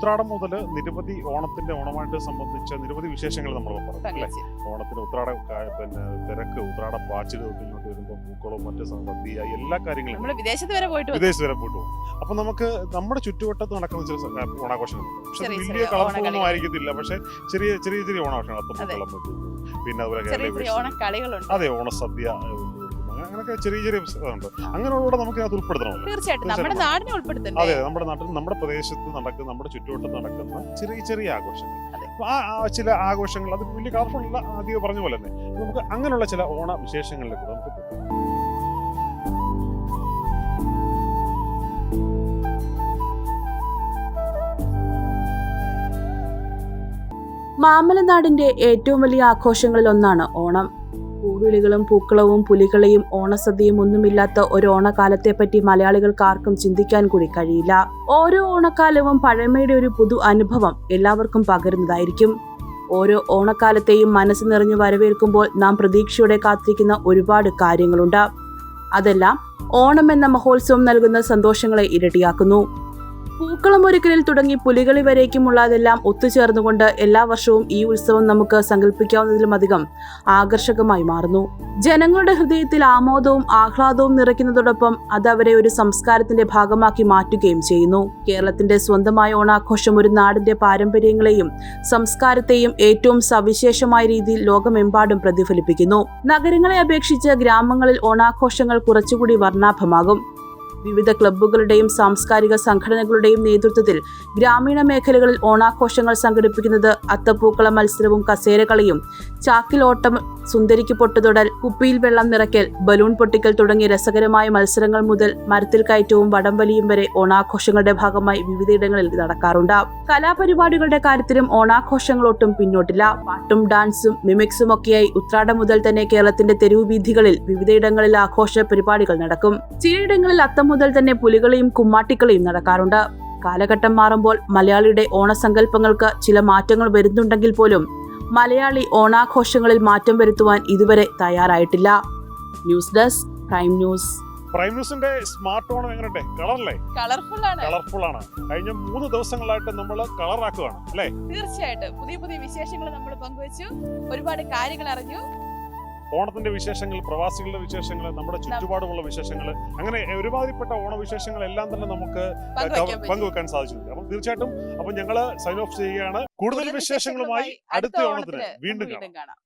ഉത്രാടം മുതൽ നിരവധി ഓണത്തിന്റെ ഓണമായിട്ട് സംബന്ധിച്ച നിരവധി വിശേഷങ്ങൾ നമ്മൾ പറഞ്ഞു അല്ലേ? ഓണത്തിന് ഉത്രാട പിന്നെ തിരക്ക് ഉത്രാട പാച്ചിൽ ഇങ്ങോട്ട് വരുമ്പോൾ പൂക്കളും മറ്റു സദ്യ എല്ലാ കാര്യങ്ങളും വിദേശത്ത് വരെ പോയിട്ട്. വിദേശത്ത് വരെ പോയിട്ട് പോകും അപ്പൊ നമുക്ക് നമ്മുടെ ചുറ്റുവട്ടത്ത് നടക്കുന്ന ചില ഓണാഘോഷങ്ങളുണ്ട് പക്ഷെ വലിയ ഓണക്കളികൾ. ആയിരിക്കത്തില്ല. പക്ഷെ ചെറിയ ചെറിയ ചെറിയ ഓണാഘോഷങ്ങൾ അതെ. അത്തപ്പൂക്കളം പിന്നെ അതുപോലെ അതെ ഓണസദ്യ അങ്ങനെയൊക്കെ ചെറിയ ചെറിയ ഇതുണ്ട് അങ്ങനെയുള്ള നമുക്ക് അത് ഉൾപ്പെടുത്തണം തീർച്ചയായിട്ടും. നമ്മുടെ നാടിനെ ഉൾപ്പെടുത്തണം അതെ നമ്മുടെ നാട്ടിൽ നമ്മുടെ പ്രദേശത്ത് നടക്കുന്ന നമ്മുടെ ചുറ്റുവട്ടത്ത് നടക്കുന്ന ചെറിയ ചെറിയ ആഘോഷങ്ങൾ. അതെ. ആ ചില ആഘോഷങ്ങൾ അത് വലിയ കളർഫുൾ അല്ല ആദ്യം പറഞ്ഞ പോലെ തന്നെ. നമുക്ക് അങ്ങനെയുള്ള ചില ഓണ വിശേഷങ്ങളിലേക്ക് നമുക്ക്. മാമലനാടിന്റെ ഏറ്റവും വലിയ ആഘോഷങ്ങളിൽ ഒന്നാണ് ഓണം. പൂവിളികളും പൂക്കളവും പുലികളെയും ഓണസദ്യയും ഒന്നുമില്ലാത്ത ഒരു ഓണക്കാലത്തെപ്പറ്റി മലയാളികൾക്ക് ആർക്കും ചിന്തിക്കാൻ കൂടി കഴിയില്ല. ഓരോ ഓണക്കാലവും പഴമയുടെ ഒരു പുതു അനുഭവം എല്ലാവർക്കും പകരുന്നതായിരിക്കും. ഓരോ ഓണക്കാലത്തെയും മനസ്സ് നിറഞ്ഞു വരവേൽക്കുമ്പോൾ നാം പ്രതീക്ഷയോടെ കാത്തിരിക്കുന്ന ഒരുപാട് കാര്യങ്ങളുണ്ട്. അതെല്ലാം ഓണം എന്ന മഹോത്സവം നൽകുന്ന സന്തോഷങ്ങളെ ഇരട്ടിയാക്കുന്നു. പൂക്കളം ഒരുക്കലിൽ തുടങ്ങി പുലികളി വരേക്കുമുള്ളതെല്ലാം ഒത്തുചേർന്നുകൊണ്ട് എല്ലാ വർഷവും ഈ ഉത്സവം നമുക്ക് സങ്കല്പിക്കാവുന്നതിലുമധികം ആകർഷകമായി മാറുന്നു. ജനങ്ങളുടെ ഹൃദയത്തിൽ ആമോദവും ആഹ്ലാദവും നിറയ്ക്കുന്നതോടൊപ്പം അത് അവരെ ഒരു സംസ്കാരത്തിന്റെ ഭാഗമാക്കി മാറ്റുകയും ചെയ്യുന്നു. കേരളത്തിന്റെ സ്വന്തമായ ഓണാഘോഷം ഒരു നാടിന്റെ പാരമ്പര്യങ്ങളെയും സംസ്കാരത്തെയും ഏറ്റവും സവിശേഷമായ രീതിയിൽ ലോകമെമ്പാടും പ്രതിഫലിപ്പിക്കുന്നു. നഗരങ്ങളെ അപേക്ഷിച്ച് ഗ്രാമങ്ങളിൽ ഓണാഘോഷങ്ങൾ കുറച്ചുകൂടി വർണാഭമാകും. വിവിധ ക്ലബ്ബുകളുടെയും സാംസ്കാരിക സംഘടനകളുടെയും നേതൃത്വത്തിൽ ഗ്രാമീണ മേഖലകളിൽ ഓണാഘോഷങ്ങൾ സംഘടിപ്പിക്കുന്നത് അത്തപ്പൂക്കള മത്സരവും കസേരകളിയും ചാക്കിലോട്ടം സുന്ദരിക്ക് പൊട്ടുതൊടൽ കുപ്പിയിൽ വെള്ളം നിറയ്ക്കൽ ബലൂൺ പൊട്ടിക്കൽ തുടങ്ങിയ രസകരമായ മത്സരങ്ങൾ മുതൽ മരത്തിൽ കയറ്റവും വടംവലിയും വരെ ഓണാഘോഷങ്ങളുടെ ഭാഗമായി വിവിധയിടങ്ങളിൽ നടക്കാറുണ്ട്. കലാപരിപാടികളുടെ കാര്യത്തിലും ഓണാഘോഷങ്ങൾ ഒട്ടും പിന്നോട്ടില്ല. പാട്ടും ഡാൻസും മിമിക്സും ഒക്കെയായി ഉത്രാടം മുതൽ തന്നെ കേരളത്തിന്റെ തെരുവു വീഥികളിൽ വിവിധയിടങ്ങളിൽ ആഘോഷ പരിപാടികൾ നടക്കും. ചിലയിടങ്ങളിൽ അത്തം മുതൽ തന്നെ പുലികളെയും കുമ്മാട്ടിക്കളിയും നടക്കാറുണ്ട്. കാലഘട്ടം മാറുമ്പോൾ മലയാളിയുടെ ഓണസങ്കല്പങ്ങൾക്ക് ചില മാറ്റങ്ങൾ വരുന്നുണ്ടെങ്കിൽ പോലും മലയാളി ഓണാഘോഷങ്ങളിൽ മാറ്റം വരുത്തുവാൻ ഇതുവരെ തയ്യാറായിട്ടില്ല. News desk prime news. Prime ന്യൂസിന്റെ സ്മാർട്ട് ഓണം എങ്ങനെയുണ്ട്? കളറല്ലേ? കളർഫുൾ ആണ്. കളർഫുൾ ആണ്. കഴിഞ്ഞ മൂന്ന് ദിവസങ്ങളായിട്ട് നമ്മൾ കളറാക്കുകയാണ് അല്ലേ? തീർച്ചയായിട്ടും. പുതിയ പുതിയ വിശേഷങ്ങൾ നമ്മൾ പങ്കുവച്ചു. ഒരുപാട് കാര്യങ്ങൾ അറിഞ്ഞു. ഓണത്തിന്റെ വിശേഷങ്ങൾ പ്രവാസികളുടെ വിശേഷങ്ങൾ നമ്മുടെ ചുറ്റുപാടുമുള്ള വിശേഷങ്ങൾ. അങ്ങനെ ഒരുമാതിരിപ്പെട്ട ഓണവിശേഷങ്ങൾ എല്ലാം തന്നെ നമുക്ക് പങ്കുവെക്കാൻ സാധിച്ചിട്ടുണ്ട്. അപ്പം തീർച്ചയായിട്ടും അപ്പം ഞങ്ങൾ സൈൻ ഓഫ് ചെയ്യുകയാണ്. കൂടുതൽ വിശേഷങ്ങളുമായി അടുത്ത ഓണത്തിന് വീണ്ടും കാണാം.